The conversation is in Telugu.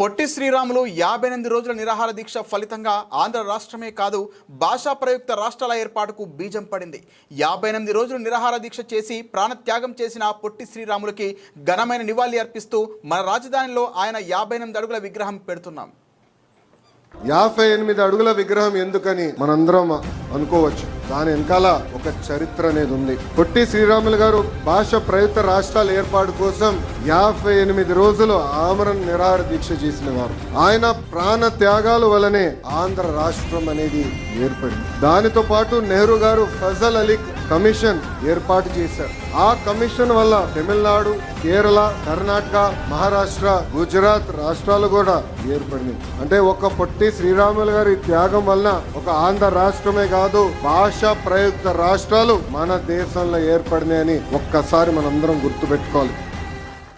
పొట్టి శ్రీరాములు యాభై ఎనిమిది రోజుల నిరాహార దీక్ష ఫలితంగా ఆంధ్ర రాష్ట్రమే కాదు భాషా ప్రయుక్త రాష్ట్రాల ఏర్పాటుకు బీజం పడింది. యాభై ఎనిమిది రోజులు నిరాహార దీక్ష చేసి ప్రాణత్యాగం చేసిన పొట్టి శ్రీరాములకి ఘనమైన నివాళి అర్పిస్తూ మన రాజధానిలో ఆయన యాభై ఎనిమిది అడుగుల విగ్రహం పెడుతున్నాం. యాభై ఎనిమిది అడుగుల విగ్రహం ఎందుకని మనందరం అనుకోవచ్చు. దాని వెనకాల ఒక చరిత్ర అనేది ఉంది. పొట్టి శ్రీరాములు గారు భాష ప్రయుక్త రాష్ట్రాల ఏర్పాటు కోసం యాభై ఎనిమిది రోజులు ఆమరణ నిరాహార దీక్ష చేసిన వారు ఆయన ప్రాణ త్యాగాల వలనే ఆంధ్ర రాష్ట్రం అనేది ఏర్పడింది. దానితో పాటు నెహ్రూ గారు ఫజల్ అలీ కమిషన్ ఏర్పాటు చేశారు. ఆ కమిషన్ వల్ల తమిళనాడు కేరళ కర్ణాటక మహారాష్ట్ర గుజరాత్ రాష్ట్రాలు కూడా ఏర్పడినాయి. అంటే ఒక పొట్టి శ్రీరాములు గారి త్యాగం వలన ఒక ఆంధ్ర రాష్ట్రమే కాదు కాదు భాష ప్రయుక్త రాష్ట్రాలు మన దేశంలో ఏర్పడినాయని ఒక్కసారి మనందరం గుర్తుపెట్టుకోవాలి.